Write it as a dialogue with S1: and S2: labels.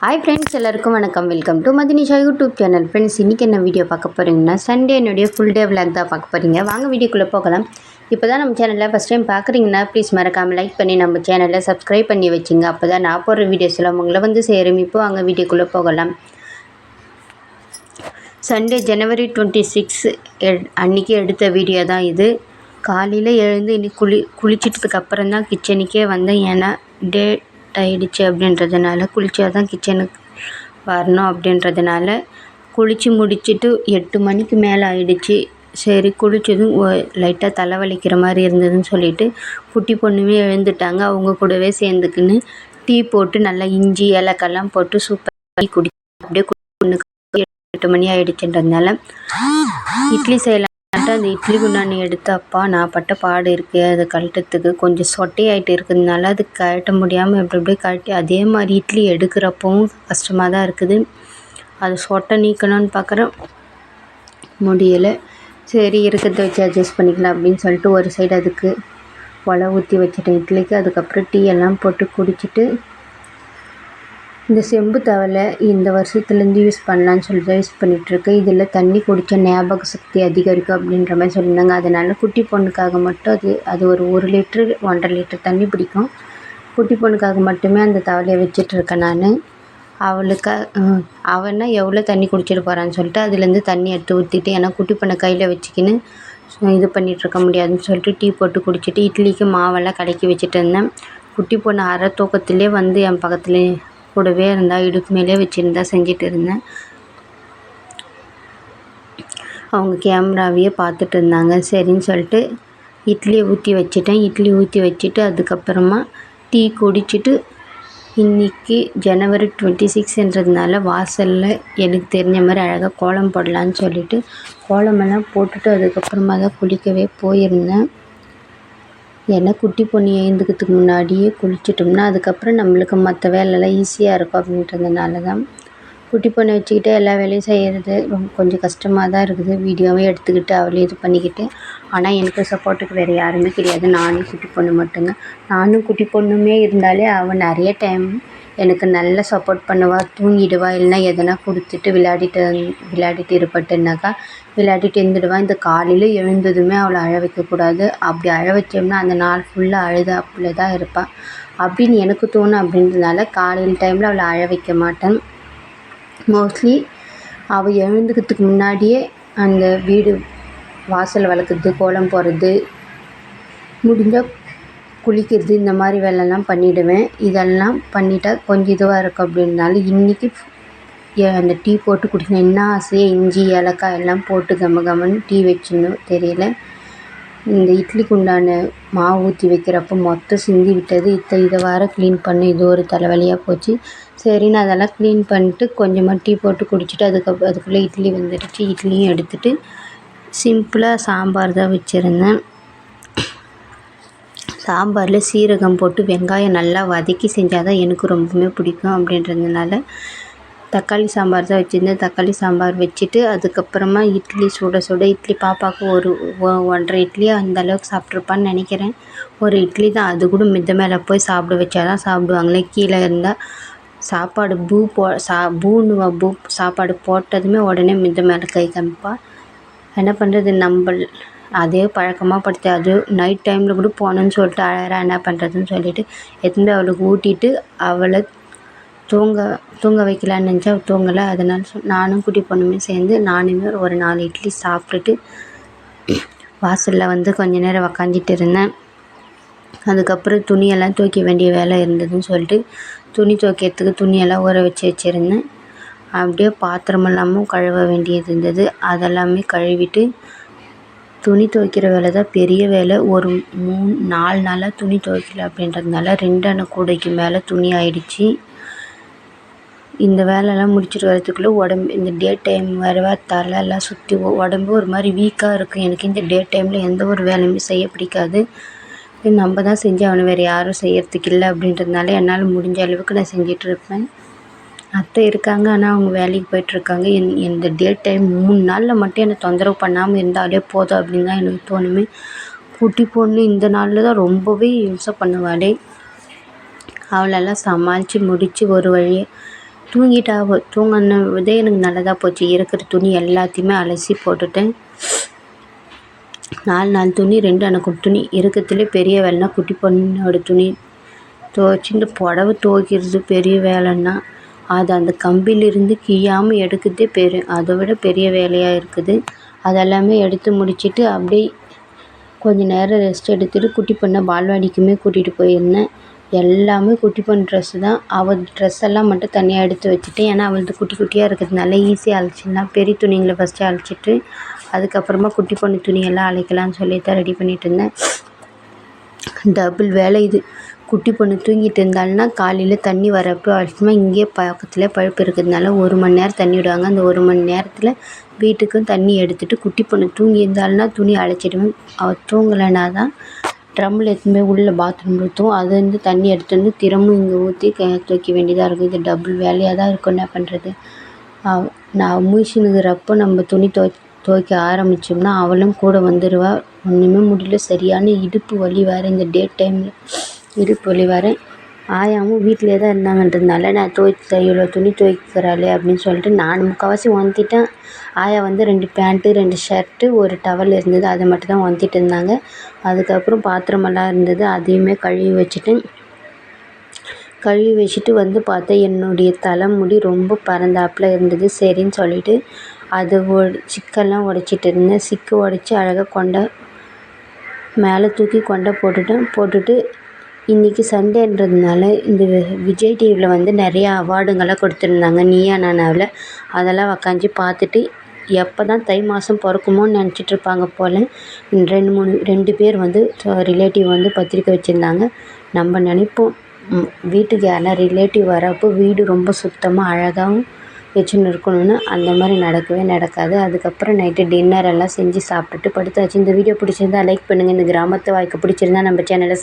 S1: Hi friends எல்லாருக்கும் வணக்கம். Welcome to Mathinisha YouTube channel friends இன்றைக்கி என்ன வீடியோ பார்க்க போகிறீங்கன்னா சண்டே என்னுடைய ஃபுல் டே விளாக் தான் பார்க்க போகிறீங்க வாங்க வீடியோக்குள்ளே போகலாம். இப்போ தான் நம்ம சேனலில் ஃபஸ்ட் டைம் பார்க்குறீங்கன்னா ப்ளீஸ் மறக்காமல் லைக் பண்ணி நம்ம சேனலில் சப்ஸ்கிரைப் பண்ணி வச்சுங்க. அப்போ தான் நான் போடுற வீடியோஸ் எல்லாம் உங்களை வந்து சேரும். இப்போ வாங்க வீடியோக்குள்ளே போகலாம். சண்டே ஜனவரி டுவெண்ட்டி சிக்ஸ் அன்றைக்கி எடுத்த வீடியோ தான் இது. காலையில் எழுந்து இன்னைக்கு குளி குளிச்சிட்டதுக்கப்புறம் தான் கிச்சனுக்கே வந்தேன். ஏன்னா ஆகிடுச்சி அப்படின்றதுனால குளித்தா தான் கிச்சனுக்கு வரணும் அப்படின்றதுனால குளித்து முடிச்சுட்டு எட்டு மணிக்கு மேலே ஆகிடுச்சி சரி குளித்ததும் லைட்டாக தலை வலிக்கிற மாதிரி இருந்ததுன்னு சொல்லிட்டு குட்டி பொண்ணுமே எழுந்துட்டாங்க. அவங்க கூடவே சேர்ந்துக்கின்னு டீ போட்டு நல்லா இஞ்சி ஏலக்கெல்லாம் போட்டு சூப்பர் குடி அப்படியே பொண்ணுக்கு எட்டு மணி ஆகிடுச்சுன்றதுனால இட்லி செய்யலாம் அந்த இட்லி குண்டானி எடுத்து அப்பா நான் பட்ட பாடு இருக்குது அதை கழட்டத்துக்கு கொஞ்சம் சொட்டையாயிட்டு இருக்கிறதுனால அது கழட்ட முடியாமல் எப்படி அப்படியே கழட்டி அதே மாதிரி இட்லி எடுக்கிறப்பவும் கஷ்டமாக தான் இருக்குது. அது சொட்டை நீக்கணும்னு பார்க்குறேன் முடியலை. சரி இருக்கிறத வச்சு அட்ஜஸ்ட் பண்ணிக்கலாம் அப்படின்னு சொல்லிட்டு ஒரு சைடு அதுக்கு ஒலை ஊற்றி வச்சுட்டேன். இட்லிக்கு அதுக்கப்புறம் டீ எல்லாம் போட்டு குடிச்சிட்டு இந்த செம்பு தவலை இந்த வருஷத்துலேருந்து யூஸ் பண்ணலான்னு சொல்லிட்டு யூஸ் பண்ணிகிட்ருக்கேன். இதில் தண்ணி குடித்தா ஞாபக சக்தி அதிகரிக்கும் அப்படின்ற மாதிரி சொல்லியிருந்தாங்க. அதனால் குட்டி பொண்ணுக்காக மட்டும் அது அது ஒரு ஒரு லிட்ரு ஒன்றரை லிட்டர் தண்ணி பிடிக்கும். குட்டி பொண்ணுக்காக மட்டுமே அந்த தவலையை வச்சிட்ருக்கேன் நான். அவளுக்கா அவன்னா எவ்வளோ தண்ணி குடிச்சிட்டு போகிறான்னு சொல்லிட்டு அதுலேருந்து தண்ணி எடுத்து ஊற்றிட்டு ஏன்னா குட்டி பொண்ணை கையில் வச்சுக்கின்னு இது பண்ணிகிட்ருக்க முடியாதுன்னு சொல்லிட்டு டீ போட்டு குடிச்சிட்டு இட்லிக்கு மாவெல்லாம் கலக்கி வச்சுட்டு இருந்தேன். குட்டி பொண்ணு அரை தூக்கத்துலேயே வந்து என் பக்கத்துலேயே கூடவே இருந்தால் இடுப்பு மேலே வச்சுருந்தா செஞ்சுட்டு இருந்தேன். அவங்க கேமராவையே பார்த்துட்டு இருந்தாங்க. சரின்னு சொல்லிட்டு இட்லியை ஊற்றி வச்சுட்டேன். இட்லி ஊற்றி வச்சுட்டு அதுக்கப்புறமா டீ குடிச்சிட்டு இன்றைக்கி ஜனவரி டுவெண்ட்டி சிக்ஸ்ன்றதுனால வாசலில் எனக்கு தெரிஞ்ச மாதிரி அழகாக கோலம் போடலான்னு சொல்லிவிட்டு கோலமெல்லாம் போட்டுட்டு அதுக்கப்புறமா தான் குளிக்கவே போயிருந்தேன். ஏன்னா குட்டி பொண்ணு எழுந்துக்கிறதுக்கு முன்னாடியே குளிச்சிட்டோம்னா அதுக்கப்புறம் நம்மளுக்கு மற்ற வேலைலாம் ஈஸியாக இருக்கும் அப்படின்றதுனால தான் குட்டி பொண்ணை வச்சுக்கிட்டு எல்லா வேலையும் செய்கிறது ரொம்ப கொஞ்சம் கஷ்டமாக தான் இருக்குது. வீடியோவே எடுத்துக்கிட்டு அவளே இது பண்ணிக்கிட்டு. ஆனால் எனக்கு சப்போர்ட்டுக்கு வேறு யாருமே கிடையாது. நானும் குட்டி பொண்ணு மட்டும்தான். நானும் குட்டி பொண்ணுமே இருந்தாலே அவள் நிறைய டைம் எனக்கு நல்லா சப்போர்ட் பண்ணுவாள் தூங்கிடுவா. இல்லைனா எதனா கொடுத்துட்டு விளையாடிட்டு விளையாடிட்டு இருப்பட்டுனாக்கா விளையாடிட்டு இருந்துடுவா. இந்த காலையில் எழுந்ததுமே அவளை அழ வைக்கக்கூடாது. அப்படி அழ வச்சோம்னா அந்த நாள் ஃபுல்லாக அழுதாப்புல தான் இருப்பாள் அப்படின்னு எனக்கு தோணும். அப்படின்றதுனால காலையில் டைமில் அவளை அழ வைக்க மாட்டேன். மோஸ்ட்லி அவள் எழுந்துக்கிறதுக்கு முன்னாடியே அந்த வீடு வாசல் வளர்க்குறது கோலம் போடுறது முடிஞ்சால் குளிக்கிறது இந்த மாதிரி வேலைலாம் பண்ணிவிடுவேன் இதெல்லாம் பண்ணிட்டா கொஞ்சம் இதுவாக இருக்கும் அப்படின்றனால இன்றைக்கி அந்த டீ போட்டு குடிக்கணும். என்ன ஆசையாக இஞ்சி ஏலக்காய் எல்லாம் போட்டு கம கமன்னு டீ வச்சுன்னு தெரியல. இந்த இட்லிக்கு உண்டான மாவு ஊற்றி வைக்கிறப்போ மொத்தம் சிந்தி விட்டது. இத்த இதை வேற க்ளீன் பண்ணி இது ஒரு தலைவலியாக போச்சு. சரின்னு அதெல்லாம் க்ளீன் பண்ணிட்டு கொஞ்சமாக டீ போட்டு குடிச்சிட்டு அதுக்கப்புறம் அதுக்குள்ளே இட்லி வந்துடுச்சு. இட்லியும் எடுத்துகிட்டு சிம்பிளாக சாம்பார் தான் வச்சுருந்தேன். சாம்பாரில் சீரகம் போட்டு வெங்காயம் நல்லா வதக்கி செஞ்சால் தான் எனக்கு ரொம்பவுமே பிடிக்கும் அப்படின்றதுனால தக்காளி சாம்பார் தான் வச்சுருந்தேன். தக்காளி சாம்பார் வச்சுட்டு அதுக்கப்புறமா இட்லி சுட சுட இட்லி பாப்பாவுக்கு ஒரு ஒன்றரை இட்லி அந்தளவுக்கு சாப்பிட்ருப்பான்னு நினைக்கிறேன். ஒரு இட்லி தான். அது கூட மித்த மேலே போய் சாப்பிட வச்சா தான் சாப்பிடுவாங்களே. கீழே இருந்தால் சாப்பாடு பூ போ சா பூன்னு பூ சாப்பாடு போட்டதுமே உடனே மித்த மேலே கை காமிப்பா. என்ன பண்ணுறது நம்ம அதே பழக்கமாக படுத்தி அது நைட் டைமில் கூட போகணுன்னு சொல்லிட்டு அழகாக என்ன பண்ணுறதுன்னு சொல்லிவிட்டு எடுத்துன்னு அவளுக்கு ஊட்டிட்டு அவளை தூங்க தூங்க வைக்கலான்னு நினச்சா அவள் தூங்கலை. அதனால் சொ நானும் குட்டி பொண்ணுமே சேர்ந்து நானுமே ஒரு நாலு இட்லி சாப்பிட்டுட்டு வாசலில் வந்து கொஞ்ச நேரம் உக்காந்துட்டு இருந்தேன். அதுக்கப்புறம் துணியெல்லாம் துவைக்க வேண்டிய வேலை இருந்ததுன்னு சொல்லிட்டு துணி துவைக்கிறதுக்கு துணியெல்லாம் ஊற வச்சு வச்சுருந்தேன். அப்படியே பாத்திரமெல்லாமும் கழுவ வேண்டியது இருந்தது. அதெல்லாமே கழுவிட்டு துணி துவைக்கிற வேலை தான் பெரிய வேலை. ஒரு மூணு நாலு நாளாக துணி துவைக்கல அப்படின்றதுனால ரெண்டு அணை கூடைக்கு மேலே துணி ஆயிடுச்சு. இந்த வேலைலாம் முடிச்சுட்டு வரதுக்குள்ளே உடம்பு இந்த டே டைம் வரவா தலைலாம் சுற்றி உடம்பு ஒரு மாதிரி வீக்காக இருக்கும் எனக்கு இந்த டே டைமில் எந்த ஒரு வேலையுமே செய்ய பிடிக்காது. நம்ம தான் செஞ்சு அவனை வேறு யாரும் செய்கிறதுக்கு இல்லை அப்படின்றதுனால என்னால் முடிஞ்ச அளவுக்கு நான் செஞ்சிட்ருப்பேன் அத்தை இருக்காங்க. ஆனால் அவங்க வேலைக்கு போயிட்டுருக்காங்க என் இந்த டே டைம் மூணு நாளில் மட்டும் என்னை தொந்தரவு பண்ணாமல் இருந்தாலே போதும் அப்படின்னு தான் எனக்கு தோணுமே. குட்டி பொண்ணு இந்த நாளில் தான் ரொம்பவே யூஸாக பண்ணுவாளே. அவளெல்லாம் சமாளித்து முடித்து ஒரு வழியை தூங்கிட்டா தூங்கினதே எனக்கு நல்லதாக போச்சு. இருக்கிற துணி எல்லாத்தையுமே அலசி போட்டுட்டேன். நாலு நாலு துணி ரெண்டு எனக்கு துணி. இருக்கிறதுலே பெரிய வேலைனா குட்டி பொண்ணோட துணி துவைச்சிட்டு புடவ துவைக்கிறது பெரிய வேலைன்னா அது அந்த கம்பியிலிருந்து கிழியாமல் எடுக்கிறதே பெரிய அதை விட பெரிய வேலையாக இருக்குது. அதெல்லாமே எடுத்து முடிச்சுட்டு அப்படியே கொஞ்சம் நேரம் ரெஸ்ட் எடுத்துகிட்டு குட்டி பொண்ணை பால்வாடிக்குமே கூட்டிகிட்டு போயிருந்தேன். எல்லாமே குட்டி பொண்ணு ட்ரெஸ்ஸு தான். அவள் ட்ரெஸ் எல்லாம் மட்டும் தனியாக எடுத்து வச்சுட்டேன் ஏன்னா அவளது குட்டி குட்டியாக இருக்கிறதுனால ஈஸியாக அழைச்சிடலாம் பெரிய துணிங்களை ஃபஸ்ட்டு அழைச்சிட்டு அதுக்கப்புறமா குட்டி பொண்ணு துணியெல்லாம் அழைக்கலாம்னு சொல்லி தான் ரெடி பண்ணிகிட்டு இருந்தேன். டபுள் வேலை இது. குட்டி பொண்ணு தூங்கிட்டு இருந்தாள்னா காலையில் தண்ணி வரப்போ அடிச்சுமா இங்கேயே பக்கத்தில் பழுப்பு இருக்கிறதுனால ஒரு மணி நேரம் தண்ணி விடுவாங்க. அந்த ஒரு மணி நேரத்தில் வீட்டுக்கும் தண்ணி எடுத்துகிட்டு குட்டி பொண்ணு தூங்கி இருந்தாள்னா துணி அழைச்சிடுவேன். அவள் தூங்கலைனா தான் ட்ரம்மில் எடுத்துன்னு போய் உள்ளே பாத்ரூமில் ஊற்றுவோம் அதுலேருந்து தண்ணி எடுத்துட்டு வந்து திரும்பவும் இங்கே ஊற்றி துவைக்க வேண்டியதாக இருக்கும் இது டபுள் வேலையாக தான் இருக்கும். என்ன பண்ணுறது நான் முழிச்சுன்னுக்கிறப்போ நம்ம துணி துவை துவைக்க ஆரம்பித்தோம்னா அவளும் கூட வந்துடுவா ஒன்றுமே முடியல. சரியான இடுப்பு வலி வேறு. இந்த டே டைமில் இடுப்பு வலி வேறு. ஆயாவும் வீட்டிலே தான் இருந்தாங்கன்றதுனால நான் துவைச்ச இவ்வளோ துணி துவைக்கிறாளே அப்படின்னு சொல்லிட்டு நான் முக்கால்வாசி ஒந்திட்டேன் ஆயா வந்து ரெண்டு பேண்ட்டு ரெண்டு ஷர்ட்டு ஒரு டவல் இருந்தது அதை மட்டும் தான் ஒந்திட்டு இருந்தாங்க. அதுக்கப்புறம் பாத்திரமெல்லாம் இருந்தது அதையுமே கழுவி வச்சுட்டேன். கழுவி வச்சுட்டு வந்து பார்த்தா என்னுடைய தலைமுடி ரொம்ப பறந்தாப்பில் இருந்தது சரின்னு சொல்லிட்டு அதை ஒ சிக்கெல்லாம் உடச்சிட்டு இருந்தேன். சிக்கு உடச்சி அழகாக கொண்டை மேலே தூக்கி கொண்டை போட்டுட்டேன். போட்டுட்டு இன்றைக்கி சண்டேன்றதுனால இந்த விஜய் டிவியில் வந்து நிறையா அவார்டுங்கள்லாம் கொடுத்துருந்தாங்க. நீயா நானாவில். அதெல்லாம் உக்காந்து பார்த்துட்டு எப்போ தான் தை மாதம் பிறக்குமோன்னு நினச்சிட்ருப்பாங்க போல் ரெண்டு மூணு ரெண்டு பேர் வந்து ரிலேட்டிவ் வந்து பத்திரிக்கை வச்சுருந்தாங்க. நம்ம நினைப்போம் வீட்டுக்கு யாருனா ரிலேட்டிவ் வரப்போ வீடு ரொம்ப சுத்தமாக அழகாகவும் வச்சுன்னு இருக்கணும்னு அந்த மாதிரி நடக்கவே நடக்காது. அதுக்கப்புறம் நைட்டு டின்னர் எல்லாம் செஞ்சு சாப்பிட்டுட்டு படுத்தாச்சு. இந்த வீடியோ பிடிச்சிருந்தா லைக் பண்ணுங்கள் இந்த கிராமத்து வாழ்க்கை பிடிச்சிருந்தா நம்ம சேனலை